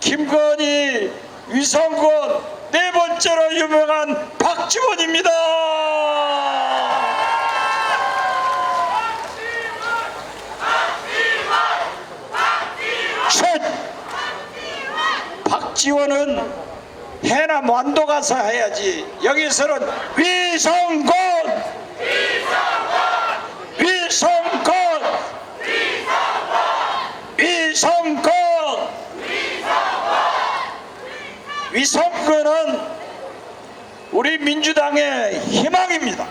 김건희, 위성군, 네 번째로 유명한 박지원입니다. 셋! 박지원은 해남 완도 가서 해야지. 여기서는 위성군! 위성군! 위성군! 위성군은 우리 민주당의 희망입니다.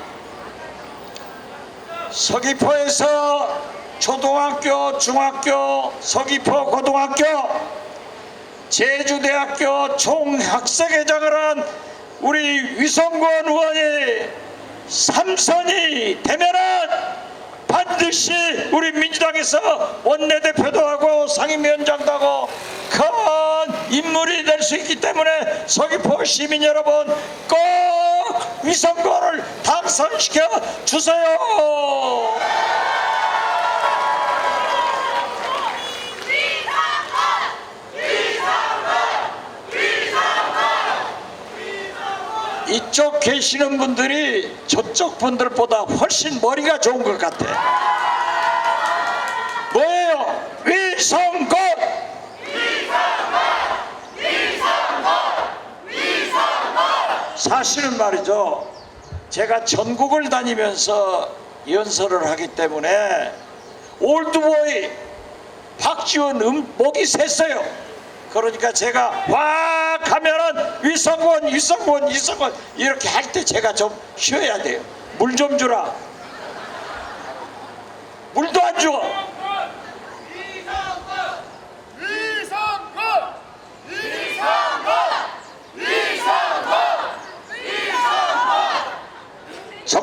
서귀포에서 초등학교, 중학교, 서귀포 고등학교, 제주대학교 총학생회장을 한 우리 위성권 의원이 삼선이 되면은 반드시 우리 민주당에서 원내대표도 하고 상임위원장도 하고 큰 인물이 될 수 있기 때문에 서귀포 시민 여러분 꼭 위성권을 당선시켜 주세요. 이쪽 계시는 분들이 저쪽 분들보다 훨씬 머리가 좋은 것 같아. 뭐예요? 위성권! 사실은 말이죠. 제가 전국을 다니면서 연설을 하기 때문에 올드보이 박지원 음, 목이 샜어요. 그러니까 제가 확 하면은 위성권, 위성권, 위성권 이렇게 할 때 제가 좀 쉬어야 돼요. 물 좀 주라. 물도 안 줘.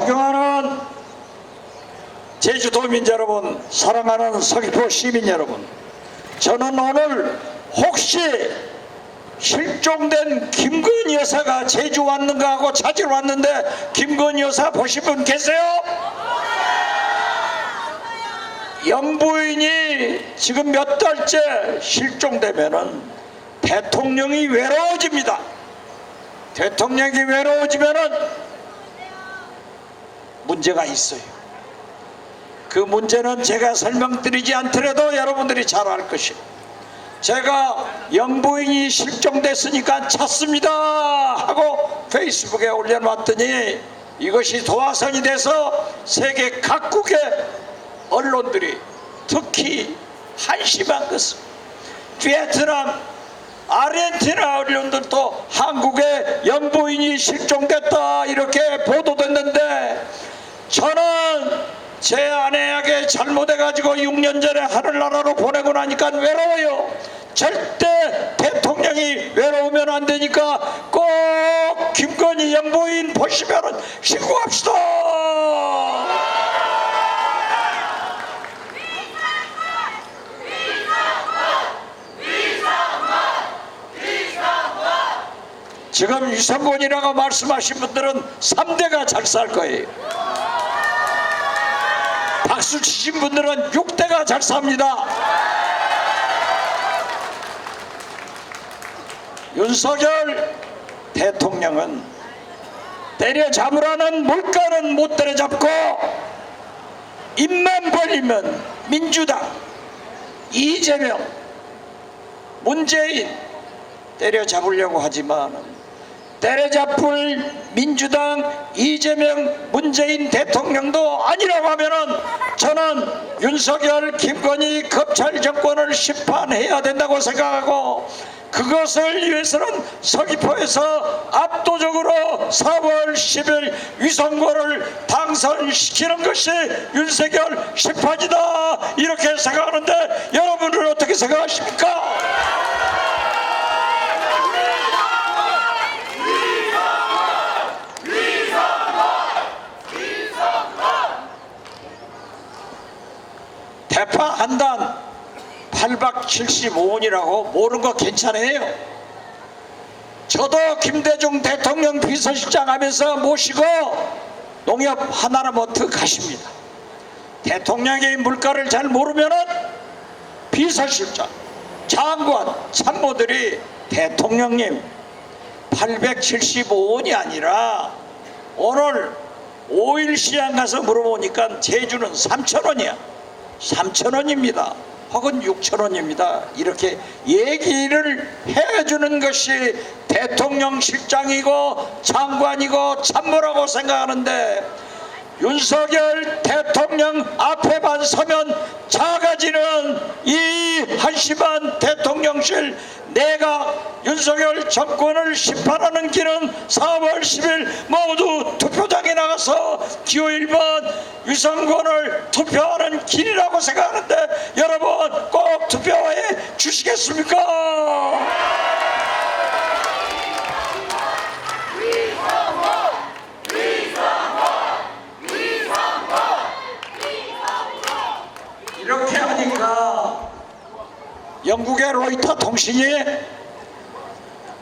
존경하는 제주도민 여러분, 사랑하는 서귀포 시민 여러분, 저는 오늘 혹시 실종된 김건희 여사가 제주 왔는가 하고 찾으러 왔는데 김건희 여사 보신 분 계세요? 영부인이 지금 몇 달째 실종되면은 대통령이 외로워집니다. 대통령이 외로워지면은 문제가 있어요. 그 문제는 제가 설명드리지 않더라도 여러분들이 잘 알 것이에요. 제가 영부인이 실종됐으니까 찾습니다 하고 페이스북에 올려놨더니 이것이 도화선이 돼서 세계 각국의 언론들이 특히 한심한 것은 베트남 아르헨티나 언론들도 한국의 영부인이 실종됐다 이렇게 보도됐는데 저는 제 아내에게 잘못해가지고 6년 전에 하늘나라로 보내고 나니까 외로워요. 절대 대통령이 외로우면 안 되니까 꼭 김건희 영부인 보시면은 신고합시다. 지금 유성권이라고 말씀하신 분들은 3대가 잘 살 거예요. 박수 치신 분들은 6대가 잘 삽니다. 윤석열 대통령은 때려잡으라는 물가는 못 때려잡고 입만 벌리면 민주당 이재명 문재인 때려잡으려고 하지만 때려잡을 민주당 이재명 문재인 대통령도 아니라고 하면은 저는 윤석열 김건희 검찰 정권을 심판해야 된다고 생각하고 그것을 위해서는 서귀포에서 압도적으로 4월 10일 위성고를 당선시키는 것이 윤석열 심판이다 이렇게 생각하는데 여러분은 어떻게 생각하십니까? 대파 한단 875원이라고 모르는 거 괜찮아요. 저도 김대중 대통령 비서실장 하면서 모시고 농협 하나라마트 가십니다. 대통령이 물가를 잘 모르면은 비서실장, 장관, 참모들이 대통령님 875원이 아니라 오늘 5일 시장 가서 물어보니까 제주는 3천원이야 3천원입니다. 혹은 6천원입니다. 이렇게 얘기를 해주는 것이 대통령 실장이고 장관이고 참모라고 생각하는데 윤석열 대통령 앞에만 서면 한심한 대통령실 내가 윤석열 정권을 심판하는 길은 4월 10일 모두 투표장에 나가서 기호 1번 유성권을 투표하는 길이라고 생각하는데 여러분 꼭 투표해 주시겠습니까? 이렇게 하니까 영국의 로이터 통신이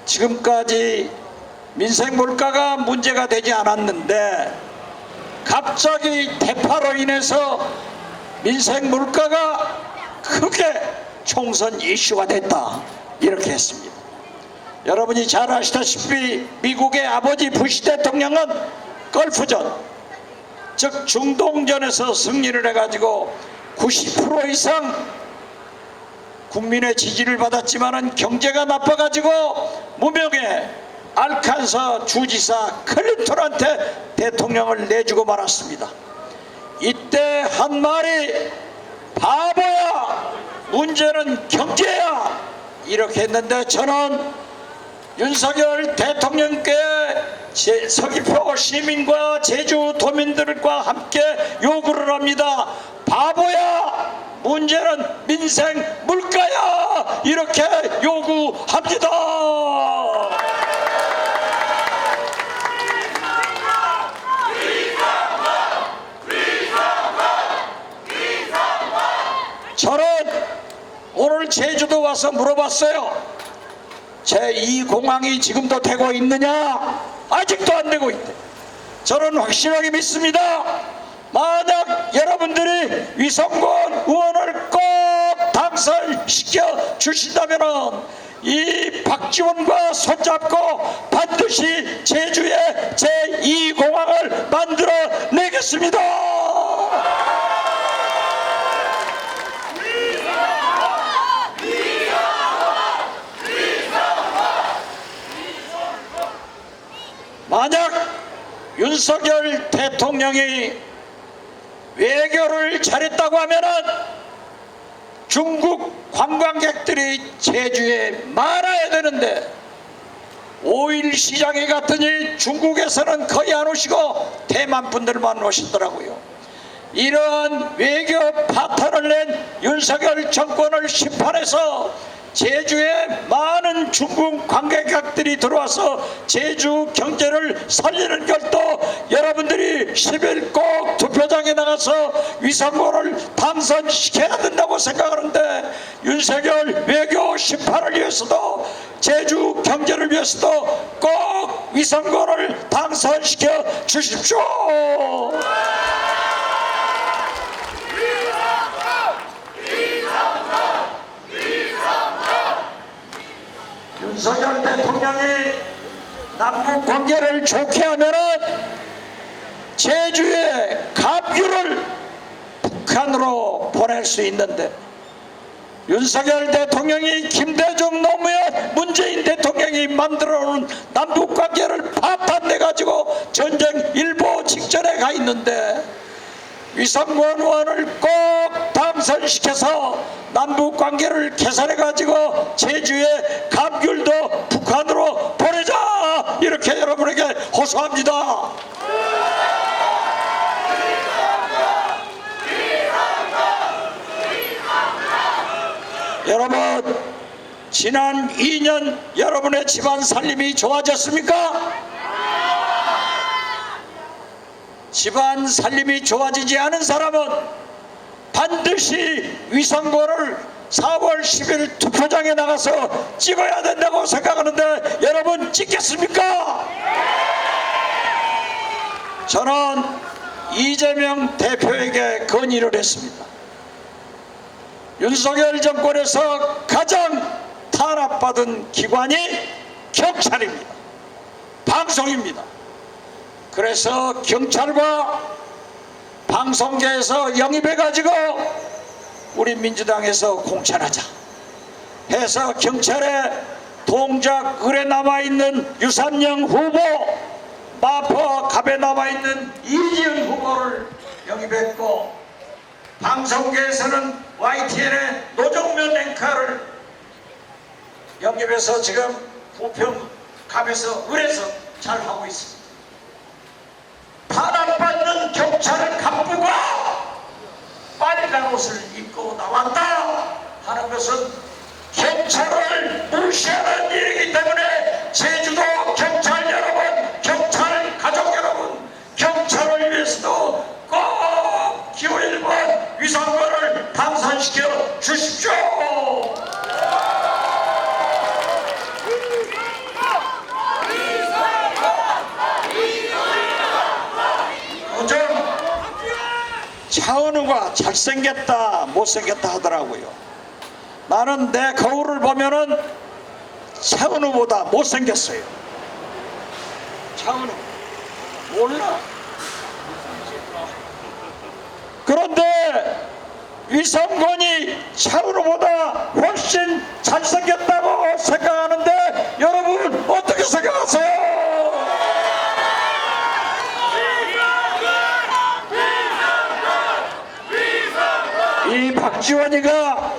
지금까지 민생 물가가 문제가 되지 않았는데 갑자기 대파로 인해서 민생 물가가 크게 총선 이슈가 됐다 이렇게 했습니다. 여러분이 잘 아시다시피 미국의 아버지 부시 대통령은 걸프전 즉 중동전에서 승리를 해가지고 90% 이상 국민의 지지를 받았지만은 경제가 나빠가지고 무명의 알칸사 주지사 클린턴한테 대통령을 내주고 말았습니다. 이때 한 말이 바보야 문제는 경제야 이렇게 했는데 저는 윤석열 대통령께 제- 서귀포 시민과 제주 도민들과 함께 요구를 합니다. 바보야! 문제는 민생 물가야! 이렇게 요구합니다. 저는 오늘 제주도 와서 물어봤어요. 제2공항이 지금도 되고 있느냐? 아직도 안 되고 있대. 저는 확실하게 믿습니다. 만약 여러분들이 위성권 의원을 꼭 당선시켜 주신다면 이 박지원과 손잡고 반드시 제주에 제2공항을 만들어 내겠습니다. 만약 윤석열 대통령이 외교를 잘했다고 하면은 중국 관광객들이 제주에 많아야 되는데 5일 시장에 갔더니 중국에서는 거의 안 오시고 대만 분들만 오시더라고요. 이러한 외교 파탄을 낸 윤석열 정권을 심판해서 제주에 많은 중국 관광객들이 들어와서 제주 경제를 살리는 것도 여러분들이 10일 꼭 투표장에 나가서 위성고를 당선시켜야 된다고 생각하는데 윤석열 외교 심판을 위해서도 제주 경제를 위해서도 꼭 위성고를 당선시켜 주십시오. 윤석열 대통령이 남북 관계를 좋게 하면은 제주에 갑유를 북한으로 보낼 수 있는데 윤석열 대통령이 김대중 노무현 문재인 대통령이 만들어 놓은 남북 관계를 파탄내 가지고 전쟁 일보 직전에 가 있는데 위성권 의원을 꼭 당선시켜서 남북 관계를 개선해 가지고 제주의 감귤도 북한으로 이렇게 여러분에게 호소합니다. 여러분 지난 2년 여러분의 집안 살림이 좋아졌습니까? 집안 살림이 좋아지지 않은 사람은 반드시 위성고를 4월 10일 투표장에 나가서 찍어야 된다고 생각하는데 여러분 찍겠습니까? 저는 이재명 대표에게 건의를 했습니다. 윤석열 정권에서 가장 탄압받은 기관이 경찰입니다. 방송입니다. 그래서 경찰과 방송계에서 영입해가지고 우리 민주당에서 공천하자 해서 경찰에 동작 을에 남아있는 유산영 후보 마포 갑에 남아있는 이지은 후보를 영입했고 방송계에서는 YTN의 노정면 앵커를 영입해서 지금 부평 갑에서 을에서 잘 하고 있습니다. 탄압받는 경찰 간부가 빨간 옷을 입고 나왔다 하는 것은 경찰을 무시하는 일이기 때문에 제주도 경찰 여러분, 경찰 가족 여러분, 경찰을 위해서도 꼭 기호 1번 위상권을 당선시켜 주십시오. 요즘 차은우가 잘생겼다 못생겼다 하더라고요. 나는 내 거울을 보면은 차은우보다 못생겼어요. 차은우. 몰라. 그런데 위성권이 차은우보다 훨씬 잘생겼다고 생각하는데 여러분 어떻게 생각하세요? 박지원이가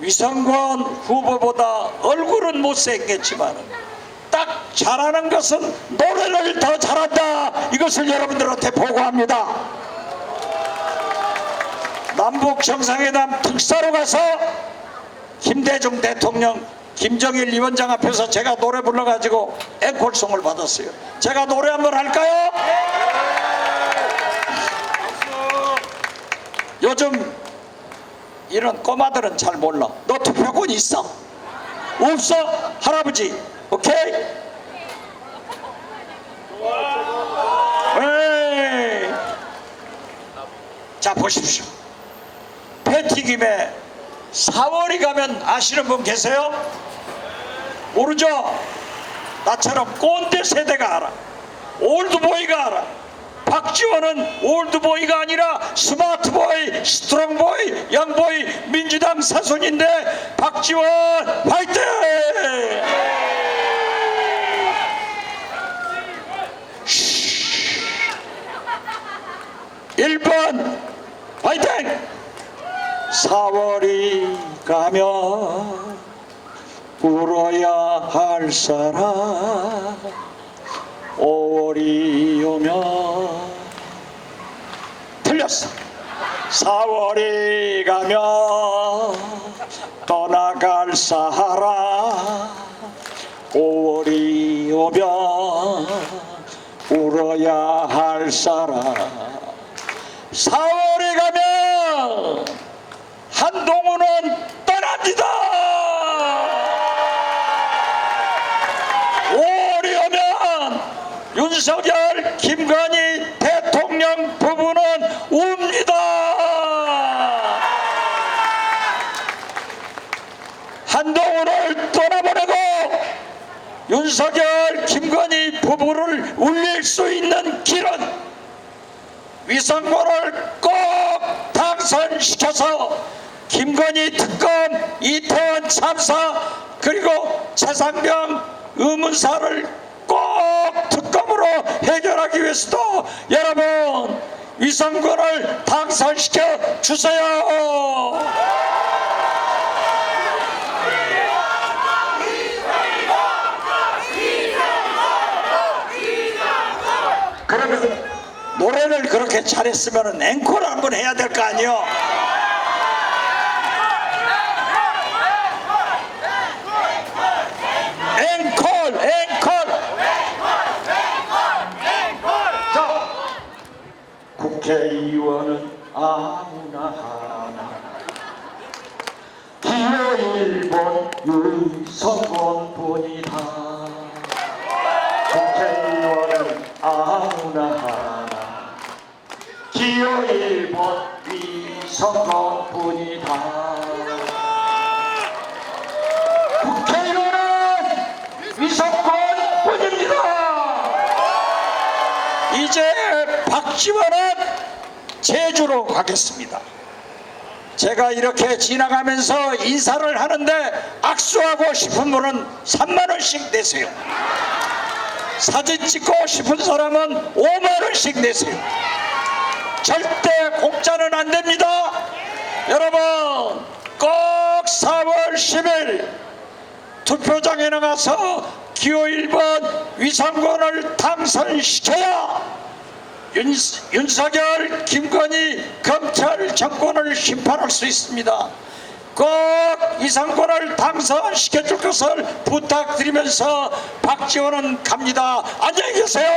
위성권 후보보다 얼굴은 못생겼지만 딱 잘하는 것은 노래를 더 잘한다. 이것을 여러분들한테 보고합니다. 남북 정상회담 특사로 가서 김대중 대통령 김정일 위원장 앞에서 제가 노래 불러가지고 앵콜송을 받았어요. 제가 노래 한번 할까요? 요즘 이런 꼬마들은 잘 몰라. 너 투표권 있어? 없어? 할아버지. 오케이? 에이. 자 보십시오. 배튀김에 4월이 가면 아시는 분 계세요? 모르죠? 나처럼 꼰대 세대가 알아. 올드보이가 알아. 박지원은 올드보이가 아니라 스마트보이, 스트롱보이, 영보이, 민주당 사손인데 박지원 화이팅! 1번 화이팅! 4월이 가면 울어야 할 사람 5월이 오면 틀렸어. 4월이 가면 떠나갈 사람 5월이 오면 울어야 할 사람. 4월이 가면 한동훈은 떠납니다 5월이 오면 윤석열, 김건희 대통령 부부는 웁니다. 한동훈을 떠나보내고 윤석열, 김건희 부부를 울릴 수 있는 길은 위성권을 꼭 당선시켜서 김건희 특검, 이태원 참사 그리고 최상병 의문사를 꼭 해결하기 위해서도 여러분 위성권을 당선시켜 주세요. 그러면 노래를 그렇게 잘했으면 앵콜 한번 해야 될 거 아니요? 앵콜, 앵콜. 자, 국회의원은 아무나 하나. 기호 1번 유성권뿐이다. 국회의원은 아무나 하나. 기호 1번 위성권뿐이다. 이제 박지원은 제주로 가겠습니다. 제가 이렇게 지나가면서 인사를 하는데 악수하고 싶은 분은 3만 원씩 내세요. 사진 찍고 싶은 사람은 5만 원씩 내세요. 절대 공짜는 안 됩니다. 여러분 꼭 4월 10일 투표장에 나가서 기호 1번 위상권을 당선시켜야 윤, 윤석열, 김건희 검찰 정권을 심판할 수 있습니다. 꼭 이상권을 당선시켜 줄 것을 부탁드리면서 박지원은 갑니다. 안녕히 계세요.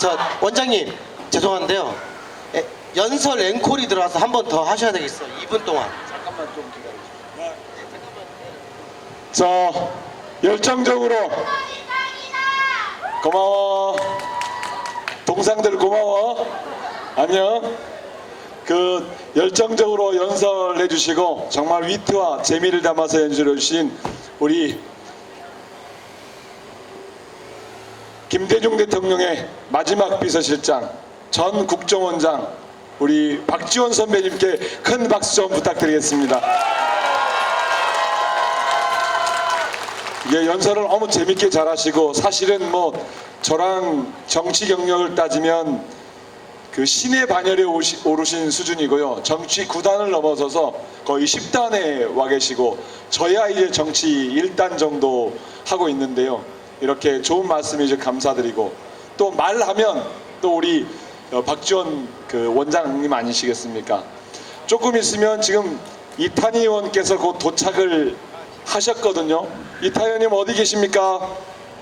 저 원장님 죄송한데요. 에, 연설 앵콜이 들어와서 한 번 더 하셔야 되겠어. 2분 동안. 잠깐만 좀 기다려. 자, 열정적으로 고마워. 동상들 고마워. 안녕. 그 열정적으로 연설해 주시고 정말 위트와 재미를 담아서 연주해 주신 우리 김대중 대통령의 마지막 비서실장 전 국정원장 우리 박지원 선배님께 큰 박수 좀 부탁드리겠습니다. 예, 연설을 너무 재밌게 잘하시고 사실은 뭐 저랑 정치 경력을 따지면 그 신의 반열에 오시- 오르신 수준이고요. 정치 9단을 넘어서서 거의 10단에 와 계시고 저야 이제 정치 1단 정도 하고 있는데요. 이렇게 좋은 말씀 이제 감사드리고 또 말하면 또 우리 어, 박지원 그 원장님 아니시겠습니까? 조금 있으면 지금 이탄희 의원께서 곧 도착을 하셨거든요. 이탄희 의원님 어디 계십니까?